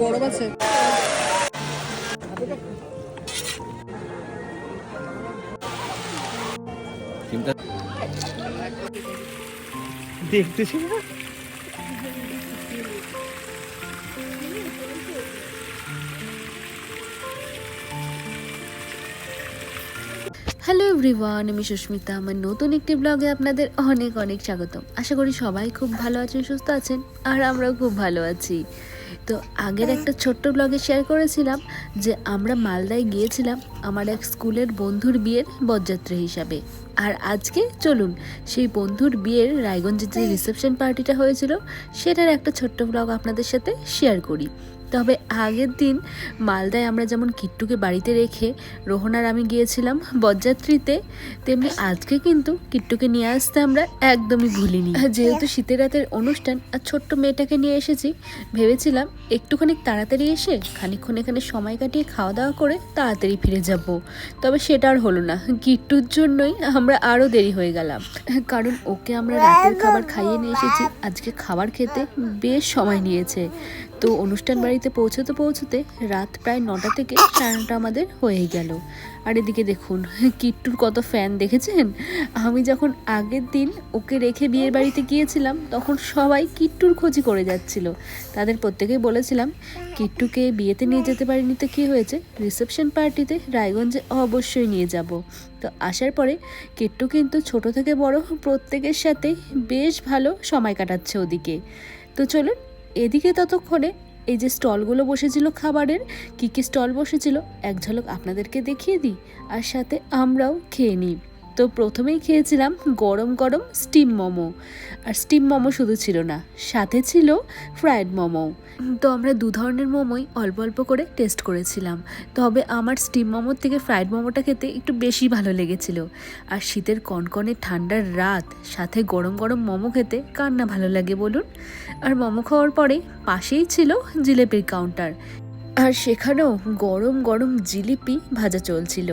গরম আছে। দেখতেছি না? হ্যালো এভরিওয়ান আমি সুস্মিতা। আমার নতুন একটি ব্লগে আপনাদের অনেক অনেক স্বাগতম। আশা করি সবাই খুব ভালো আছেন, সুস্থ আছেন, আর আমরাও খুব ভালো আছি। তো আগের একটা ছোট্ট ব্লগে শেয়ার করেছিলাম যে আমরা মালদায় গিয়েছিলাম আমার এক স্কুলের বন্ধুর বিয়ের বরযাত্রী হিসাবে। আর আজকে চলুন, সেই বন্ধুর বিয়ের রায়গঞ্জের যে রিসেপশন পার্টিটা হয়েছিল, সেটার একটা ছোট্ট ব্লগ আপনাদের সাথে শেয়ার করি। তবে আগের দিন মালদায় আমরা যেমন কিট্টুকে বাড়িতে রেখে রোহনার আমি গিয়েছিলাম বরযাত্রীতে তেমনি আজকে কিন্তু কিট্টুকে নিয়ে আসতে আমরা একদমই ভুলিনি। যেহেতু শীতের রাতের অনুষ্ঠান আর ছোট্ট মেয়েটাকে নিয়ে এসেছি, ভেবেছিলাম একটুখানি তাড়াতাড়ি এসে খানিকক্ষণ এখানে সময় কাটিয়ে খাওয়া দাওয়া করে তাড়াতাড়ি ফিরে যাব। তবে সেটা আর হলো না, কিট্টুর জন্যই আমরা আরও দেরি হয়ে গেলাম। কারণ ওকে আমরা রাতের খাবার খাইয়ে নিয়ে এসেছি, আজকে খাবার খেতে বেশ সময় নিয়েছে। তো অনুষ্ঠান বাড়িতে পৌঁছতে পৌঁছতে রাত প্রায় নটা থেকে সাড়ে নটা আমাদের হয়ে গেল। আর এদিকে দেখুন, কিট্টুর কত ফ্যান দেখেছেন? আমি যখন আগের দিন ওকে রেখে বিয়ের বাড়িতে গিয়েছিলাম, তখন সবাই কিট্টুর খোঁজি করে যাচ্ছিল। তাদের প্রত্যেকেই বলেছিলাম, কিট্টুকে বিয়েতে নিয়ে যেতে পারিনি তো কী হয়েছে? রিসেপশন পার্টিতে রায়গঞ্জে অবশ্যই নিয়ে যাব। তো আসার পরে কিট্টু কিন্তু ছোট থেকে বড় প্রত্যেকের সাথে বেশ ভালো সময় কাটাচ্ছে ওদিকে। তো চলুন এদিকে ততক্ষণে এই যে স্টলগুলো বসেছিল খাবারের, কী কী স্টল বসেছিল, এক ঝলক আপনাদেরকে দেখিয়ে দিই, আর সাথে আমরাও খেয়ে নিই। তো প্রথমেই খেয়েছিলাম গরম গরম স্টিম মোমো। আর স্টিম মোমো শুধু ছিল না, সাথে ছিল ফ্রায়েড মোমো। তো আমরা দু ধরনের মোমোই অল্প অল্প করে টেস্ট করেছিলাম। তবে আমার স্টিম মোমোর থেকে ফ্রায়েড মোমোটা খেতে একটু বেশি ভালো লেগেছিল। আর শীতের কনকনে ঠান্ডার রাত, সাথে গরম গরম মোমো খেতে কার না ভালো লাগে বলুন? আর মোমো খাওয়ার পরে পাশেই ছিল জিলেপির কাউন্টার আর সেখানেও গরম গরম জিলিপি ভাজা চলছিল।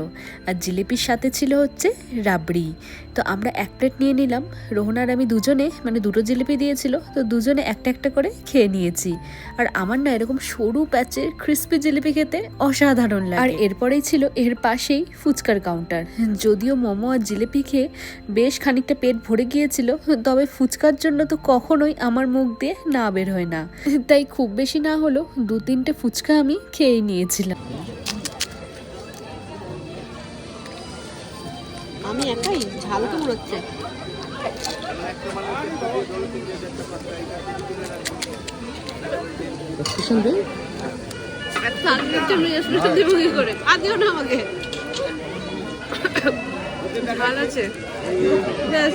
আর জিলিপির সাথে ছিল হচ্ছে রাবড়ি। তো আমরা এক প্লেট নিয়ে নিলাম। রোহনার আমি দুজনে মানে দুটো জিলিপি দিয়েছিল, তো দুজনে একটা একটা করে খেয়ে নিয়েছি। আর আমার না এরকম সরু প্যাচের ক্রিস্পি জিলিপি খেতে অসাধারণ লাগে। আর এরপরেই ছিল এর পাশেই ফুচকার কাউন্টার যদিও মোমো আর জিলিপি খেয়ে বেশ খানিকটা পেট ভরে গিয়েছিল, তবে ফুচকার জন্য তো কখনোই আমার মুখ দিয়ে না বের হয় না। তাই খুব বেশি না হলো দু তিনটে ফুচকা আমি খেয়ে নিয়েছিলাম। আমি একাই ঝাল তো উড়োচ্ছে দেবো কি করে। আর না আমাকে। ভালো আছে। Yes.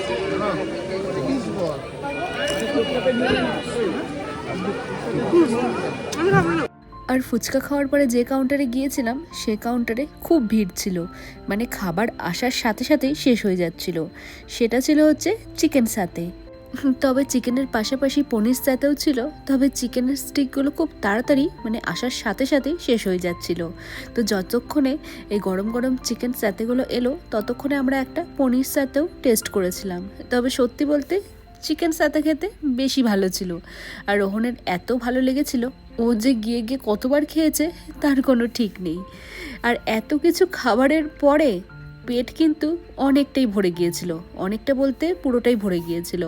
আমি খাব না। আর ফুচকা খাওয়ার পরে যে কাউন্টারে গিয়েছিলাম, সে কাউন্টারে খুব ভিড় ছিল। মানে খাবার আসার সাথে সাথেই শেষ হয়ে যাচ্ছিল। সেটা ছিল হচ্ছে চিকেন সাথে। তবে চিকেনের পাশাপাশি পনির সাথেও ছিল, তবে চিকেনের স্টিকগুলো খুব তাড়াতাড়ি মানে আসার সাথে সাথেই শেষ হয়ে যাচ্ছিল। তো যতক্ষণে এই গরম গরম চিকেন সাথেগুলো এলো, ততক্ষণে আমরা একটা পনির সাথেও টেস্ট করেছিলাম। তবে সত্যি বলতে চিকেন সাথে খেতে বেশি ভালো ছিল। আর রোহনের এত ভালো লেগেছিল ও যে গিয়ে গিয়ে কতবার খেয়েছে, তার কোনো ঠিক নেই। আর এত কিছু খাবারের পরে পেট কিন্তু অনেকটাই ভরে গিয়েছিল, অনেকটা বলতে পুরোটাই ভরে গিয়েছিল।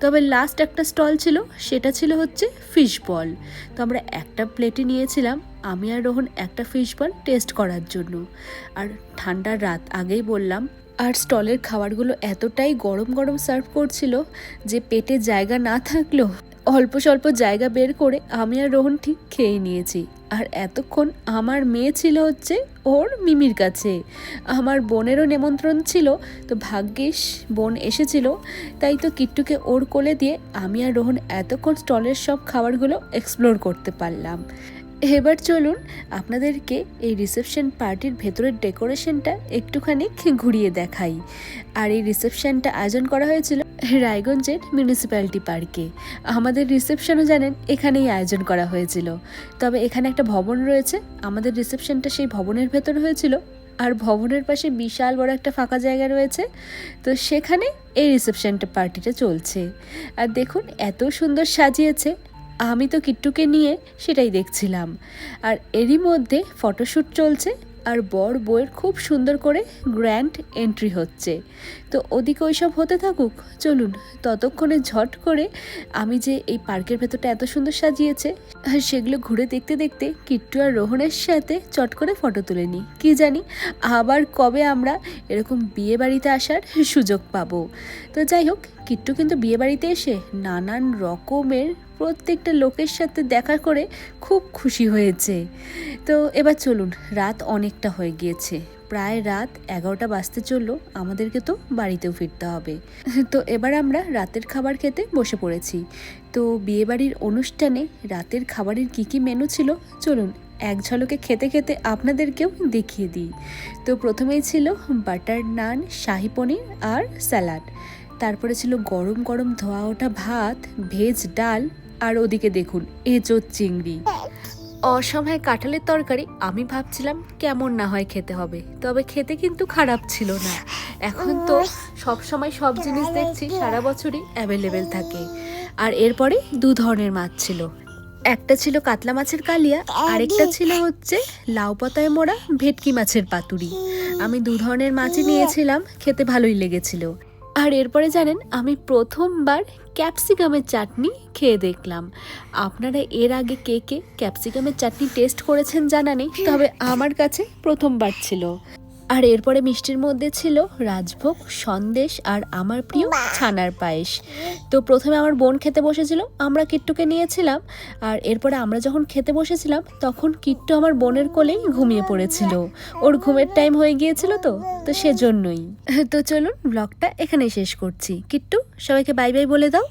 তবে লাস্ট একটা স্টল ছিল, সেটা ছিল হচ্ছে ফিশ বল তো আমরা একটা প্লেটে নিয়েছিলাম, আমি আর রোহন একটা ফিশ বল টেস্ট করার জন্য। আর ঠান্ডার রাত আগেই বললাম, আর স্টলের খাবারগুলো এতটাই গরম গরম সার্ভ করছিল যে পেটে জায়গা না থাকলেও অল্প স্বল্প জায়গা বের করে আমি আর রোহন ঠিক খেয়ে নিয়েছি। আর এতক্ষণ আমার মেয়ে ছিল হচ্ছে ওর মিমির কাছে। আমার বোনেরও নেমন্ত্রণ ছিল, তো ভাগ্যিস বোন এসেছিল। তাই তো কিট্টুকে ওর কোলে দিয়ে আমি আর রোহন এতক্ষণ স্টলের সব খাবারগুলো এক্সপ্লোর করতে পারলাম। এবার চলুন আপনাদেরকে এই রিসেপশন পার্টির ভেতরের ডেকোরেশনটা একটুখানি ঘুরিয়ে দেখাই। আর এই রিসেপশনটা আয়োজন করা হয়েছিল রায়গঞ্জের মিউনিসিপ্যালিটি পার্কে। আমাদের রিসেপশনও জানেন, এখানেই আয়োজন করা হয়েছিল। তবে এখানে একটা ভবন রয়েছে। আমাদের রিসেপশনটা সেই ভবনের ভেতর হয়েছিল। আর ভবনের পাশে বিশাল বড় একটা ফাঁকা জায়গা রয়েছে। তো সেখানে এই রিসেপশনটা পার্টিটা চলছে। আর দেখুন, এত সুন্দর সাজিয়েছে। আমি তো কিট্টুকে নিয়ে সেটাই দেখছিলাম। আর এরই মধ্যে ফটোশ্যুট চলছে। আর বর বউয়ের খুব সুন্দর করে গ্র্যান্ড এন্ট্রি হচ্ছে। তো ওদিকে ওইসব হতে থাকুক, চলুন ততক্ষণে ঝট করে আমি যে এই পার্কের ভেতরটা এত সুন্দর সাজিয়েছে, সেগুলো ঘুরে দেখতে দেখতে কিট্টু আর রোহনের সাথে চট করে ফটো তুলে নিই। কী জানি আবার কবে আমরা এরকম বিয়ে বাড়িতে আসার সুযোগ পাবো। তো যাই হোক, কিট্টু কিন্তু বিয়ে বাড়িতে এসে নানান রকমের প্রত্যেকটা লোকের সাথে দেখা করে খুব খুশি হয়েছে। তো এবার চলুন, রাত অনেকটা হয়ে গিয়েছে। প্রায় রাত এগারোটা বাজতে চলল, আমাদেরকে তো বাড়িতেও ফিরতে হবে। তো এবার আমরা রাতের খাবার খেতে বসে পড়েছি। তো বিয়েবাড়ির অনুষ্ঠানে রাতের খাবারের কি কি মেনু ছিল, চলুন এক ঝলকে খেতে খেতে আপনাদেরকেও দেখিয়ে দিই। তো প্রথমেই ছিল বাটার নান, শাহি পনির আর স্যালাড। তারপরে ছিল গরম গরম ধোয়া ওঠা ভাত, ভেজ ডাল আর ওদিকে দেখুন, এঁচোর চিংড়ি। অসময়ে কাঁঠালের তরকারি, আমি ভাবছিলাম কেমন না হয় খেতে হবে, তবে খেতে কিন্তু খারাপ ছিল না। এখন তো সব সময় সব জিনিস দেখছি, সারা বছরই অ্যাভেলেবেল থাকে। আর এরপরে দু ধরনের মাছ ছিল। একটা ছিল কাতলা মাছের কালিয়া, আরেকটা ছিল হচ্ছে লাউ পাতায় মোড়া ভেটকি মাছের পাতুরি। আমি দু ধরনের মাছই নিয়েছিলাম, খেতে ভালোই লেগেছিল। আর এরপরে জানেন, আমি প্রথমবার ক্যাপসিকামের চাটনি খেয়ে দেখলাম। আপনারা এর আগে কে কে ক্যাপসিকামের চাটনি টেস্ট করেছেন জানা নেই, তবে আমার কাছে প্রথমবার ছিল। আর এরপরে মিষ্টির মধ্যে ছিল রাজভোগ সন্দেশ আর আমার প্রিয় ছানার পায়েস। তো প্রথমে আমার বোন খেতে বসেছিল আমরা কিট্টুকে নিয়েছিলাম। আর এরপরে আমরা যখন খেতে বসেছিলাম তখন কিট্টু আমার বোনের কোলেই ঘুমিয়ে পড়েছিল। ওর ঘুমের টাইম হয়ে গিয়েছিল তো তো সেজন্যই। তো চলুন ব্লগটা এখানেই শেষ করছি। কিট্টু সবাইকে বাই বাই বলে দাও.